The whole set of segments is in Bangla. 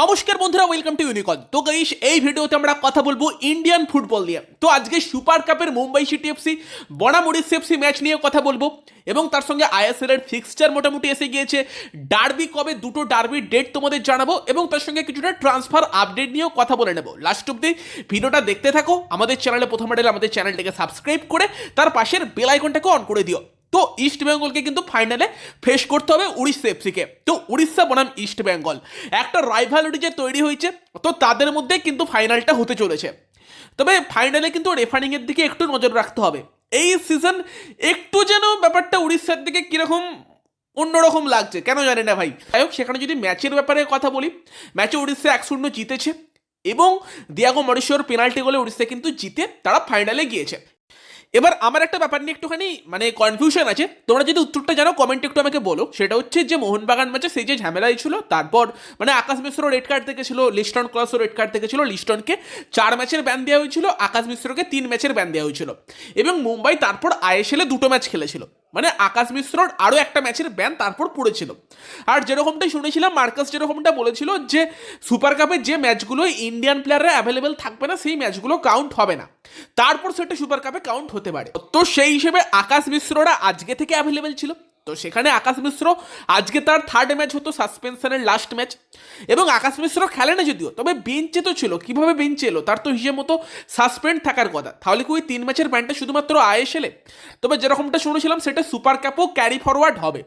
নমস্কার বন্ধুরা ওয়েলকাম টু ইউনিকন তো গাইস এই ভিডিওতে আমরা কথা বলব ইন্ডিয়ান ফুটবল নিয়ে। তো আজকে সুপার কাপের মুম্বাই সিটি এফসি বনামুড়ি সেফসি ম্যাচ নিয়ে কথা বলব। এবং তার সঙ্গে আইএসএল এর ফিক্সচার মোটামুটি এসে গিয়েছে। ডার্বি কবে? দুটো ডার্বির ডেট তোমাদের জানাব। এবং তার সঙ্গে কিছুটা ট্রান্সফার আপডেট নিয়েও কথা বলে নেব। লাস্ট অব্দি ভিডিওটা দেখতে থাকো। আমাদের চ্যানেলে প্রথম আমাদের চ্যানেলটাকে সাবস্ক্রাইব করে, তার পাশের বেল আইকনটাকে অন করে দিও। তো ইস্ট বেঙ্গলকে কিন্তু ফাইনালে ফেস করতে হবে উড়িষ্যা এফসিকে তো উড়িষ্যা বনাম ইস্ট বেঙ্গল একটা রাইভালিটি যে তৈরি হয়েছে, তো তাদের মধ্যে কিন্তু ফাইনালটা হতে চলেছে। তবে ফাইনালে কিন্তু রেফারিংয়ের দিকে একটু নজর রাখতে হবে। এই সিজন একটু যেন ব্যাপারটা উড়িষ্যার দিকে কীরকম অন্যরকম লাগছে, কেন জানি না ভাই? যাই হোক, সেখানে যদি ম্যাচের ব্যাপারে কথা বলি ম্যাচে উড়িষ্যা এক শূন্য জিতেছে এবং দিয়াগো মরিশোর পেনাল্টি গোলে উড়িষ্যা কিন্তু জিতে তারা ফাইনালে গিয়েছে। এবার আমার একটা ব্যাপার নিয়ে একটুখানি মানে কনফিউশন আছে। তোমরা যদি উত্তরটা জানো কমেন্ট একটু আমাকে বলো। সেটা হচ্ছে যে, মোহনবাগান ম্যাচে সেই যে ঝামেলাই ছিল, তারপর মানে আকাশ মিশ্র রেড কার্ড দেখেছিল লিস্টন ক্লাসও রেড কার্ড দেখেছিল লিস্টনকে চার ম্যাচের ব্যান দেওয়া হয়েছিল, আকাশ মিশ্রকে তিন ম্যাচের ব্যান দেওয়া হয়েছিল। এবং মুম্বাই তারপর আইএসএলে দুটো ম্যাচ খেলেছিল। মানে আকাশ মিশ্রর আরও একটা ম্যাচের ব্যান তারপর পড়েছিল। আর যেরকমটাই শুনেছিলাম, মার্কাস যেরকমটা বলেছিল যে, সুপার কাপে যে ম্যাচগুলো ইন্ডিয়ান প্লেয়াররা অ্যাভেলেবেল থাকবে না, সেই ম্যাচগুলো কাউন্ট হবে না। তারপর সেটা সুপার কাপে কাউন্ট হতে পারে। তো সেই হিসেবে আকাশ মিশ্ররা আজকে থেকে অ্যাভেলেবেল ছিল। তো সেখানে আকাশ মিশ্র, আজকে তার থার্ড ম্যাচ হতো সাসপেনশনের লাস্ট ম্যাচ এবং আকাশ মিশ্র খেলে না যদিও, তবে বেঞ্চে তো ছিল। কীভাবে বেঞ্চে এলো? তার তো হিসেব মতো সাসপেন্ড থাকার কথা। তাহলে কি ওই তিন ম্যাচের ব্যান্ডটা শুধুমাত্র আইএসএলে তবে যেরকমটা শুনেছিলাম, সেটা সুপার কাপও ক্যারি ফরওয়ার্ড হবে।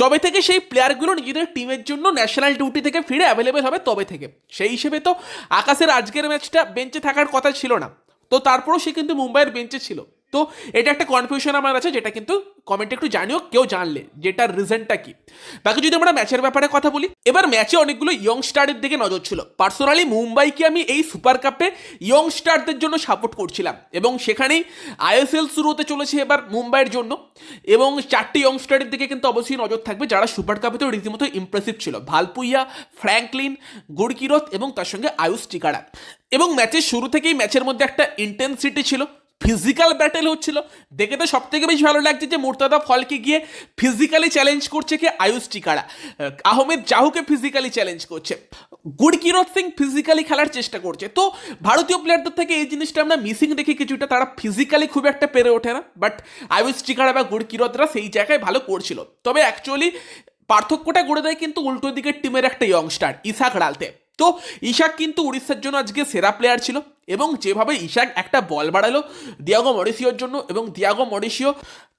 যবে থেকে সেই প্লেয়ারগুলো নিজেদের টিমের জন্য ন্যাশনাল ডিউটি থেকে ফিরে অ্যাভেলেবেল হবে তবে থেকে। সেই হিসেবে তো আকাশের আজকের ম্যাচটা বেঞ্চে থাকার কথা ছিল না। তো তারপরেও সে কিন্তু মুম্বাইয়ের বেঞ্চে ছিল। তো এটা একটা কনফিউশন আমার আছে যেটা কিন্তু কমেন্টে একটু জানিও কেউ জানলে, যেটার রিজনটা কি। বাকি যদি আমরা ম্যাচের ব্যাপারে কথা বলি, এবার ম্যাচে অনেকগুলো ইয়ং স্টারের দিকে নজর ছিল। পার্সোনালি মুম্বাইকে আমি এই সুপার কাপে ইয়ং স্টারদের জন্য সাপোর্ট করছিলাম, এবং সেখানেই আইএসএল শুরু হতে চলেছে এবার মুম্বাইয়ের জন্য, এবং চারটি ইয়ং স্টারের দিকে কিন্তু অবশ্যই নজর থাকবে, যারা সুপার কাপে তো রীতিমতো ইমপ্রেসিভ ছিল। ভালপুইয়া ফ্র্যাঙ্কলিন গুড়কিরথ এবং তার সঙ্গে আয়ুষ টিকারা। এবং ম্যাচের শুরু থেকেই ম্যাচের মধ্যে একটা ইন্টেন্সিটি ছিল। ফিজিক্যাল ব্যাটেল হচ্ছিল। দেখে তো সব থেকে বেশি ভালো লাগছে যে মুর্তাদা ফলকে গিয়ে ফিজিক্যালি চ্যালেঞ্জ করছে কে আয়ুষ টিকারা। আহমেদ জাহুকে ফিজিক্যালি চ্যালেঞ্জ করছে। গুড়কিরত সিং ফিজিক্যালি খেলার চেষ্টা করছে। তো ভারতীয় প্লেয়ারদের থেকে এই জিনিসটা আমরা মিসিং দেখি কিছুটা তারা ফিজিক্যালি খুব একটা পেরে ওঠে না। বাট আয়ুষ টিকারা বা গুড়কিরতরা সেই জায়গায় ভালো করছিল। তবে অ্যাকচুয়ালি পার্থক্যটা গড়ে দেয় কিন্তু উল্টো দিকের টিমের একটা ইয়ংস্টার ইসাক রালতে। তো ইশাক কিন্তু উড়িষ্যার জন্য আজকে সেরা প্লেয়ার ছিল এবং যেভাবে ইশাক একটা বল বাড়ালো দিয়াগো মরিসিওর জন্য এবং দিয়াগো মরিসিও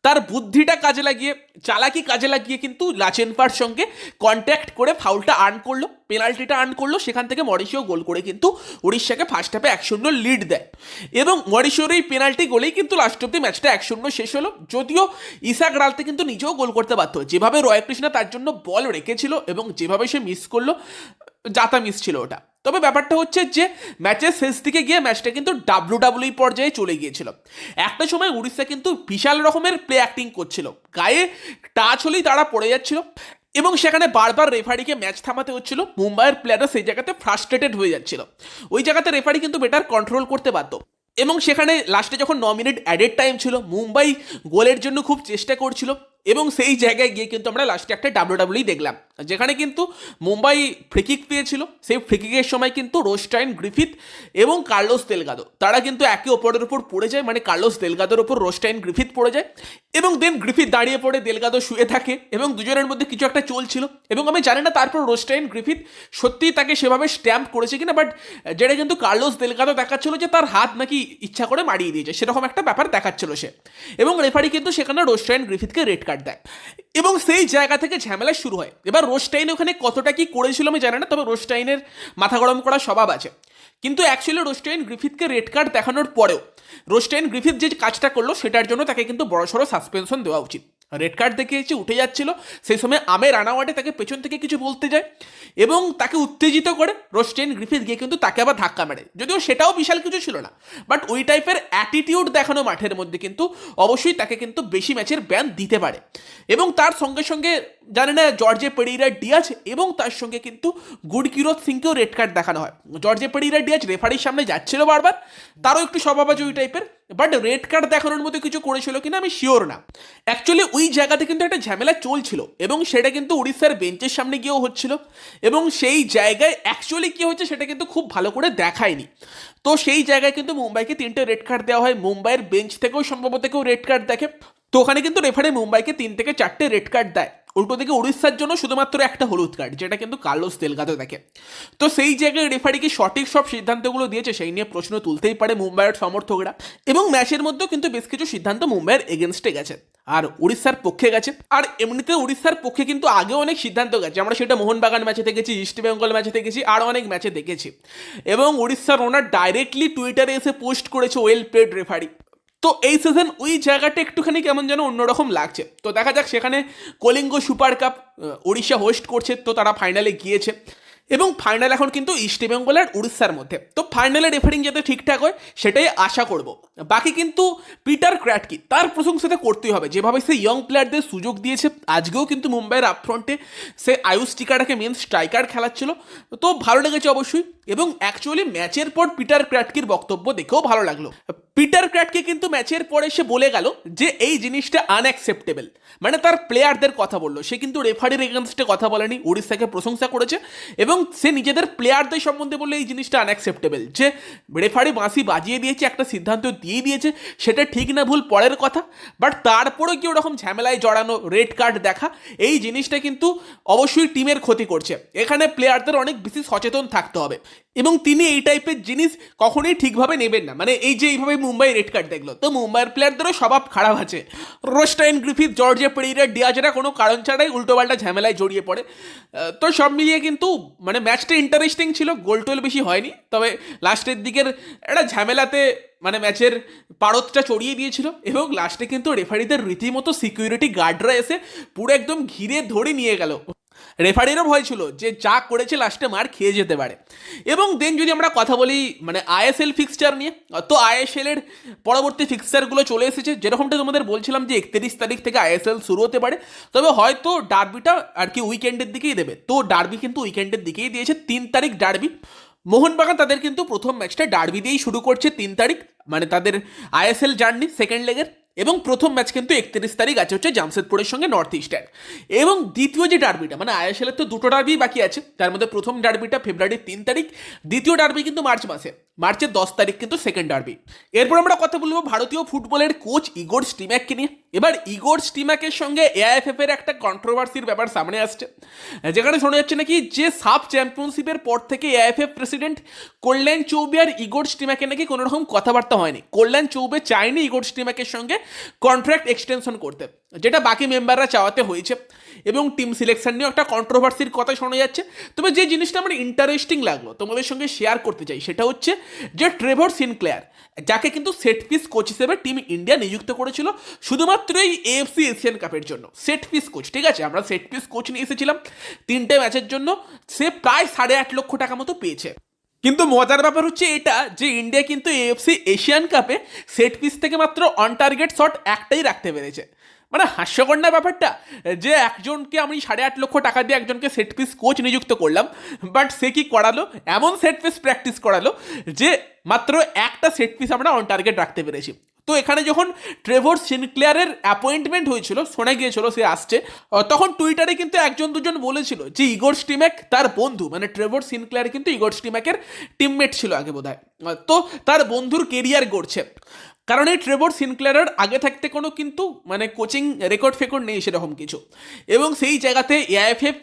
তার বুদ্ধিটা কাজে লাগিয়ে, চালাকি কাজে লাগিয়ে কিন্তু লাচেনপার সঙ্গে কন্ট্যাক্ট করে ফাউলটা আর্ন করল পেনাল্টিটা আর্ন করল, সেখান থেকে মরিসিও গোল করে কিন্তু উড়িষ্যাকে ফার্স্ট হাফে এক শূন্য লিড দেয়। এবং মরিসিওর এই পেনাল্টি গোলেই কিন্তু লাস্ট অব্দি ম্যাচটা এক শূন্য শেষ হলো, যদিও ইসাক রালতে কিন্তু নিজেও গোল করতে পারত যেভাবে রয় কৃষ্ণা তার জন্য বল রেখেছিল এবং যেভাবে সে মিস করল জাতা মিস ছিল ওটা। তবে ব্যাপারটা হচ্ছে যে ম্যাচের শেষ দিকে গিয়ে ম্যাচটা কিন্তু ডাব্লিউ ডাব্লিউ পর্যায়ে চলে গিয়েছিল। একটা সময় উড়িষ্যা কিন্তু বিশাল রকমের প্লে অ্যাক্টিং করছিল। গায়ে টাচ হলেই তারা পড়ে যাচ্ছিল এবং সেখানে বারবার রেফারিকে ম্যাচ থামাতে হচ্ছিল। মুম্বাইয়ের প্লেয়াররা সেই জায়গাতে ফ্রাস্ট্রেটেড হয়ে যাচ্ছিল। ওই জায়গাতে রেফারি কিন্তু বেটার কন্ট্রোল করতে পারত এবং সেখানে লাস্টে যখন ন মিনিট অ্যাডেড টাইম ছিল, মুম্বাই গোলের জন্য খুব চেষ্টা করছিল। এবং সেই জায়গায় গিয়ে কিন্তু আমরা লাস্টে একটা ডাব্লিউ দেখলাম। যেখানে কিন্তু মুম্বাই ফ্রিকিক পেয়েছিল, সেই ফ্রিকিকের সময় কিন্তু রোস্টাইন গ্রিফিথ এবং কার্লোস তেলগাদো তারা কিন্তু একে অপরের উপর পড়ে যায় মানে কার্লোস দেলগাদোর উপর রোস্টাইন গ্রিফিথ পড়ে যায় এবং দেন গ্রিফিথ দাঁড়িয়ে পড়ে, দেলগাদো শুয়ে থাকে এবং দুজনের মধ্যে কিছু একটা চলছিল এবং আমি জানি না তারপর রোস্টাইন গ্রিফিথ সত্যিই তাকে সেভাবে স্ট্যাম্প করেছে কিনা বাট যেটা কিন্তু কার্লোস দেলগাদো দেখাচ্ছিল যে তার হাত নাকি ইচ্ছা করে মারিয়ে দিয়েছে, সেরকম একটা ব্যাপার দেখাচ্ছিল সে এবং রেফারি কিন্তু সেখানে রোস্টাইন গ্রিফিথকে রেড কার্ড দেয়। এবং সেই জায়গা থেকে ঝামেলা শুরু হয়। এবার রোস্টাইন ওখানে কতটা কি করেছিল আমি জানি না, তবে রোস্টাইনের মাথা গরম করা স্বভাব আছে। কিন্তু অ্যাকচুয়ালি রোস্টাইন গ্রিফিথকে রেড কার্ড দেখানোর পরেও, রোস্টাইন গ্রিফিথ যে কাজটা করল, সেটার জন্য তাকে কিন্তু বড়সড় সাসপেনশন দেওয়া উচিত। রেড কার্ড দেখিয়েছে উঠে যাচ্ছিল। সেই সময় আমের রানাওয়াটে তাকে পেছন থেকে কিছু বলতে যায় এবং তাকে উত্তেজিত করে রোস্টেন গ্রিফিথ গিয়ে কিন্তু তাকে আবার ধাক্কা মারে। যদিও সেটাও বিশাল কিছু ছিল না বাট ওই টাইপের অ্যাটিটিউড দেখানো মাঠের মধ্যে কিন্তু অবশ্যই তাকে কিন্তু বেশি ম্যাচের ব্যান দিতে পারে। এবং তার সঙ্গে সঙ্গে জানে না জর্জে পেরিরা ডিয়াজ এবং তার সঙ্গে কিন্তু গুডকিরোত সিংকেও রেড কার্ড দেখানো হয়। জর্জে পেরিরা ডিয়াজ রেফারির সামনে যাচ্ছিল বারবার, তারও একটু স্বভাবাজ ওই টাইপের বাট রেড কার্ড দেখানোর মতো কিছু করেছিল কিনা আমি শিওর না। অ্যাকচুয়ালি ওই জায়গাতে কিন্তু একটা ঝামেলা চলছিল এবং সেটা কিন্তু উড়িষ্যার বেঞ্চের সামনে গিয়েও হচ্ছিল এবং সেই জায়গায় অ্যাকচুয়ালি কী হচ্ছে সেটা কিন্তু খুব ভালো করে দেখায়নি। তো সেই জায়গায় কিন্তু মুম্বাইকে তিনটে রেড কার্ড দেওয়া হয়। মুম্বাইয়ের বেঞ্চ থেকেও সম্ভবত কেউ রেড কার্ড দেখে। তো ওখানে কিন্তু রেফারি মুম্বাইকে তিন থেকে চারটে রেড কার্ড দেয়। উল্টো দিকে উড়িষ্যার জন্য শুধুমাত্র একটা হলুদ কার্ড যেটা কিন্তু কার্লোস তেলগাতে দেখে। তো সেই জায়গায় রেফারি কি সঠিক সব সিদ্ধান্তগুলো দিয়েছে সেই নিয়ে প্রশ্ন তুলতেই পারে মুম্বাইয়ের সমর্থকরা। এবং ম্যাচের মধ্যেও কিন্তু বেশ কিছু সিদ্ধান্ত মুম্বাইয়ের এগেনস্টে গেছে। আর উড়িষ্যার পক্ষে গেছে। আর এমনিতে উড়িষ্যার পক্ষে কিন্তু আগে অনেক সিদ্ধান্ত গেছে। আমরা সেটা মোহনবাগান ম্যাচে দেখেছি ইস্ট বেঙ্গল ম্যাচে দেখেছি আর অনেক ম্যাচে দেখেছি। এবং উড়িষ্যার ওনার ডাইরেক্টলি টুইটারে এসে পোস্ট করেছে ওয়েল প্লেড রেফারি তো এই সিজন ওই জায়গাটা একটুখানি কেমন যেন অন্যরকম লাগছে। তো দেখা যাক, সেখানে Kalinga super cup Orissa host করছে, তো তারা ফাইনালে গিয়েছে। এবং ফাইনাল এখন কিন্তু ইস্ট বেঙ্গল আর উড়িষ্যার মধ্যে। তো ফাইনালে রেফারিং যাতে ঠিকঠাক হয়, সেটাই আশা করব। বাকি কিন্তু পিটার ক্র্যাটকি, তার প্রশংসাতে করতেই হবে। যেভাবে সে ইয়ং প্লেয়ারদের সুযোগ দিয়েছে, আজকেও কিন্তু মুম্বাইয়ের আপফ্রন্টে সে আয়ুষ টিকাটাকে মেন স্ট্রাইকার খেলাচ্ছিল। তো ভালো লেগেছে অবশ্যই। এবং অ্যাকচুয়ালি ম্যাচের পর পিটার ক্র্যাটকির বক্তব্য দেখেও ভালো লাগল। পিটার ক্র্যাটকে কিন্তু ম্যাচের পরে সে বলে গেল যে এই জিনিসটা আনঅ্যাকসেপ্টেবল মানে তার প্লেয়ারদের কথা বলল। সে কিন্তু রেফারির এগেনস্টে কথা বলেনি উড়িষ্যাকে প্রশংসা করেছে এবং সে নিজেদের প্লেয়ারদের সম্বন্ধে বললে, এই জিনিসটা আনঅ্যাকসেপ্টেবল যে রেফারি বাঁশি বাজিয়ে দিয়েছে, একটা সিদ্ধান্ত দিয়ে দিয়েছে, সেটা ঠিক না, ভুল পরের কথা। বাট তারপরেও কি ওরকম ঝামেলায় জড়ানো রেড কার্ড দেখা, এই জিনিসটা কিন্তু অবশ্যই টিমের ক্ষতি করছে। এখানে প্লেয়ারদের অনেক বেশি সচেতন থাকতে হবে। এবং তিনি এই টাইপের জিনিস কখনোই ঠিকভাবে নেবেন না। মানে এই যে এইভাবে মুম্বাই রেড কার্ড দেখল, তো মুম্বাইয়ের প্লেয়ারদেরও স্বভাব খারাপ আছে। রোস্টাইন গ্রিফিথ জর্জিয়া পেরিরা ডিয়াজেরা কোনো কারণ ছাড়াই উল্টোপাল্টা ঝামেলায় জড়িয়ে পড়ে। তো সব মিলিয়ে কিন্তু মানে ম্যাচটা ইন্টারেস্টিং ছিল গোল টোল বেশি হয়নি। তবে লাস্টের দিকের একটা ঝামেলাতে মানে ম্যাচের পারতটা চড়িয়ে দিয়েছিল এবং লাস্টে কিন্তু রেফারিদের রীতিমতো সিকিউরিটি গার্ডরা এসে পুরো একদম ঘিরে ধরে নিয়ে গেল। রেফারিরও ভয় ছিল যে যা করেছে লাস্টে মার খেয়ে যেতে পারে। এবং দেন যদি আমরা কথা বলি মানে আইএসএল ফিক্সচার নিয়ে, তো আইএসএল এর পরবর্তী ফিক্সচারগুলো চলে এসেছে। যেরকমটা তোমাদের বলছিলাম যে একত্রিশ তারিখ থেকে আইএসএল শুরু হতে পারে, তবে হয়তো ডার্বিটা আর কি উইকেন্ডের দিকেই দেবে। তো ডার্বি কিন্তু উইকেন্ডের দিকেই দিয়েছে, তিন তারিখ ডার্বি মোহনবাগান তাদের কিন্তু প্রথম ম্যাচটা ডার্বি দিয়েই শুরু করছে তিন তারিখ মানে তাদের আইএসএল জার্নি সেকেন্ড লেগের এবং প্রথম ম্যাচ কিন্তু একত্রিশ তারিখ আছে, হচ্ছে জামশেদপুরের সঙ্গে নর্থ ইস্টার্ন এবং দ্বিতীয় যে ডার্বিটা মানে আইএসএলের তো দুটো ডার্বি বাকি আছে, তার মধ্যে প্রথম ডার্বিটা ফেব্রুয়ারির তিন তারিখ, দ্বিতীয় ডার্বি কিন্তু মার্চ মাসে মার্চের দশ তারিখ কিন্তু সেকেন্ড ডার্বি এরপর আমরা কথা বলব ভারতীয় ফুটবলের কোচ ইগোর স্টিম্যাককে নিয়ে। এবার ইগোর স্টিমাকের সঙ্গে এআইএফএফ এর একটা কন্ট্রোভার্সির ব্যাপার সামনে আসছে। যেখানে শোনা যাচ্ছে নাকি যে সাব চ্যাম্পিয়নশিপের পর থেকে এআইএফএফ প্রেসিডেন্ট কল্যাণ চৌবে আর ইগোর স্টিমাকে নাকি কোনোরকম কথাবার্তা হয়নি। কল্যাণ চৌবে চায়নি ইগোর স্টিমাকের সঙ্গে কন্ট্রাক্ট এক্সটেনশন করতে। যেটা বাকি মেম্বাররা চাওয়াতে হয়েছে। এবং টিম সিলেকশন নিয়েও একটা কন্ট্রোভার্সির কথা শোনা যাচ্ছে। তবে যে জিনিসটা আমার ইন্টারেস্টিং লাগল, তোমাদের সঙ্গে শেয়ার করতে চাই, সেটা হচ্ছে যে ট্রেভর সিনক্লেয়ার যাকে কিন্তু সেট পিস কোচ হিসেবে টিম ইন্ডিয়া নিযুক্ত করেছিল শুধুমাত্র এই এএফসি এশিয়ান কাপের জন্য। সেট পিস কোচ ঠিক আছে? আমরা সেট পিস কোচ নিয়ে এসেছিলাম তিনটে ম্যাচের জন্য। সে প্রায় সাড়ে আট লক্ষ টাকা মতো পেয়েছে। কিন্তু মজার ব্যাপার হচ্ছে এটা, যে ইন্ডিয়া কিন্তু এএফসি এশিয়ান কাপে সেট পিস থেকে মাত্র অন টার্গেট শট একটাই রাখতে পেরেছে। মানে হাস্যকর না ব্যাপারটা? যে একজনকে আমি সাড়ে আট লক্ষ টাকা দিয়ে একজনকে সেট পিস কোচ নিযুক্ত করলাম বাট সে কি করালো? এমন সেট পিস প্র্যাকটিস করালো যে মাত্র একটা সেট পিস আমরা অন টার্গেট রাখতে পেরেছি। তো এখানে যখন ট্রেভর সিনক্লেয়ারের অ্যাপয়েন্টমেন্ট হয়েছিল, শোনা গিয়েছিল, সে আসছে তখন টুইটারে কিন্তু একজন দুজন বলেছিল যে ইগোর স্টিম্যাক তার বন্ধু মানে ট্রেভর সিনক্লেয়ার কিন্তু ইগোর স্টিম্যাকের টিমমেট ছিল আগে বোধ তো তার বন্ধুর কেরিয়ার গড়ছে। কারণ এই ট্রেভর সিনক্লেয়ারের আগে থাকতে কোনো কিন্তু মানে কোচিং রেকর্ড ফেকর্ড নেই সেরকম কিছু। এবং সেই জায়গাতে এআইএফএফ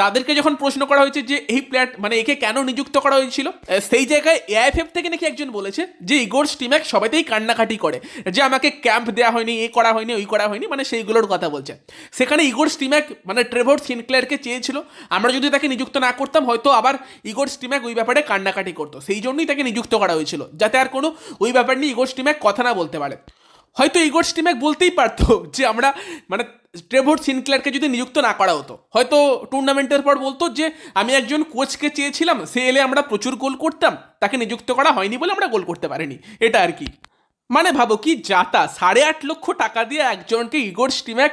তাদেরকে যখন প্রশ্ন করা হয়েছে যে এই প্লেয়ার মানে একে কেন নিযুক্ত করা হয়েছিল সেই জায়গায় এআইএফএফ থেকে নাকি একজন বলেছে যে ইগোর স্টিম্যাক সবাইতেই কান্নাকাটি করে, যে আমাকে ক্যাম্প দেওয়া হয়নি, এ করা হয়নি, ওই করা হয়নি মানে সেইগুলোর কথা বলছে। সেখানে ইগোর স্টিম্যাক মানে ট্রেভর সিনক্লেয়ারকে চেয়েছিল, আমরা যদি তাকে নিযুক্ত না করতাম, হয়তো আবার ইগোর স্টিম্যাক ওই ব্যাপারে কান্নাকাটি করতো। সেই জন্যই তাকে নিযুক্ত করা হয়েছিল, যাতে আর কোনো ওই ব্যাপার নিয়ে ইগোর স্টিম্যাক কথা না বলতে পারে। হয়তো ইগোর স্টিম্যাক বলতেই পারতো যে আমরা মানে ট্রেভর সিনক্লারকে যদি নিযুক্ত না করা হতো, হয়তো টুর্নামেন্টের পর বলতো যে, আমি একজন কোচকে চেয়েছিলাম, সে এলে আমরা প্রচুর গোল করতাম, তাকে নিযুক্ত করা হয়নি বলে আমরা গোল করতে পারিনি। এটা আর কি। মানে ভাবো কি যাতা, সাড়ে আট লক্ষ টাকা দিয়ে একজনকে ইগোর স্টিম্যাক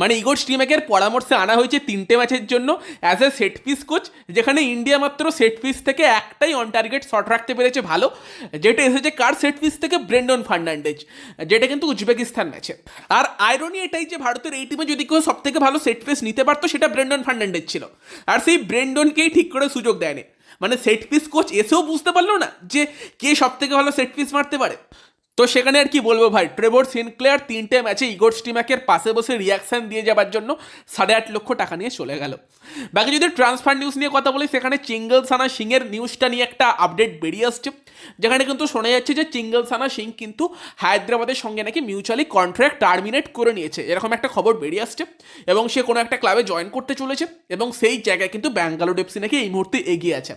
মানে ইগোর স্টিম্যাকের পরামর্শে আনা হয়েছে তিনটে ম্যাচের জন্য as a set piece coach যেখানে ইন্ডিয়া মাত্র সেট পিস থেকে একটাই অন টার্গেট শট রাখতে পেরেছে ভালো, যেটা এসেছে কার সেট পিস থেকে? ব্রেন্ডন ফার্নান্ডেজ যেটা কিন্তু উজবেকিস্তান ম্যাচে। আর আয়রনি এটাই যে ভারতের এই টিমে যদি কেউ সব থেকে ভালো সেট পিস নিতে পারতো, সেটা ব্রেন্ডন ফার্নান্ডেজ ছিল। আর সেই ব্রেন্ডনকেই ঠিক করে সুযোগ দেয়নি। মানে সেট পিস কোচ এসেও বুঝতে পারল না যে কে সব থেকে ভালো সেট পিস মারতে পারে। তো সেখানে আর কি বলব ভাই ট্রেভর সিনক্লেয়ার তিনটে ম্যাচে ইগোর স্টিম্যাকের পাশে বসে রিয়াকশন দিয়ে যাবার জন্য সাড়ে আট লক্ষ টাকা নিয়ে চলে গেল। বাকি যদি ট্রান্সফার নিউজ নিয়ে কথা বলি, সেখানে চিঙ্গল সানা সিংয়ের নিউজটা নিয়ে একটা আপডেট বেরিয়ে আসছে। যেখানে কিন্তু শোনা যাচ্ছে যে চিঙ্গল সানা সিং কিন্তু হায়দ্রাবাদের সঙ্গে নাকি মিউচুয়ালি কন্ট্রাক্ট টার্মিনেট করে নিয়েছে। এরকম একটা খবর বেরিয়ে আসছে এবং সে কোনো একটা ক্লাবে জয়েন করতে চলেছে এবং সেই জায়গায় কিন্তু ব্যাঙ্গালোর এফসি নাকি এই মুহূর্তে এগিয়ে আছে।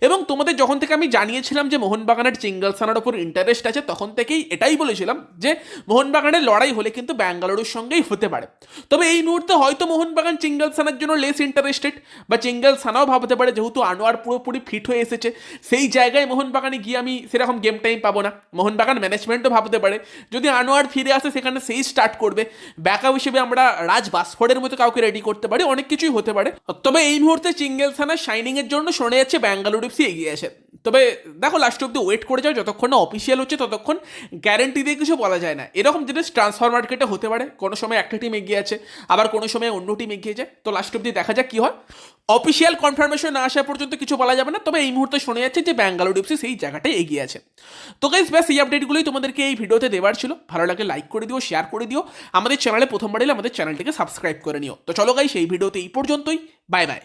এবং তোমাদের যখন থেকে আমি জানিয়েছিলাম যে মোহনবাগানের চিঙ্গল সানার ওপর ইন্টারেস্ট আছে, তখন থেকেই এটাই বলেছিলাম যে মোহনবাগানের লড়াই হলে কিন্তু ব্যাঙ্গালোরের সঙ্গেই হতে পারে। তবে এই মুহূর্তে হয়তো মোহনবাগান চিঙ্গল সানার জন্য লেস ইন্টারেস্টেড বা চিঙ্গল সানাও ভাবতে পারে যেহেতু আনোয়ার পুরোপুরি ফিট হয়ে এসেছে। সেই জায়গায় মোহনবাগানে গিয়ে আমি সেরকম গেম টাইম পাবো না। মোহনবাগান ম্যানেজমেন্টও ভাবতে পারে। যদি আনোয়ার ফিরে আসে, সেখানে সেই স্টার্ট করবে। ব্যাকআপ হিসেবে আমরা রাজ বাসফোর্ডের মতো কাউকে রেডি করতে পারি। অনেক কিছুই হতে পারে। তবে এই মুহূর্তে চিঙ্গেল সানা শাইনিংয়ের জন্য শোনা যাচ্ছে ব্যাঙ্গালোর এফসি এগিয়ে আসে তবে দেখো লাস্ট অব্দি ওয়েট করে যাও, যতক্ষণ না অফিসিয়াল হচ্ছে, ততক্ষণ গ্যারেন্টি দিয়ে কিছু বলা যায় না। এরকম জিনিস ট্রান্সফার মার্কেটে হতে পারে। কোনো সময় একটা টিম এগিয়ে আছে, আবার কোনো সময় অন্য টিম এগিয়ে যায়। তো লাস্ট অব্দি দেখা যাক কী হয়। অফিসিয়াল কনফার্মেশন না আসা পর্যন্ত কিছু বলা যাবে না, তবে এই মুহূর্তে শোনা যাচ্ছে যে ব্যাঙ্গালোর এফসি সেই জায়গাটায় এগিয়ে আছে। তো গাইজ ব্যাস, এই আপডেটগুলোই তোমাদেরকে এই ভিডিওতে দেওয়ার ছিল। ভালো লাগে লাইক করে দিও শেয়ার করে দিও। আমাদের চ্যানেলে প্রথমবার এলে আমাদের চ্যানেলটিকে সাবস্ক্রাইব করে নিও। তো চলো গাইস এই ভিডিওতে এই পর্যন্তই। Bye bye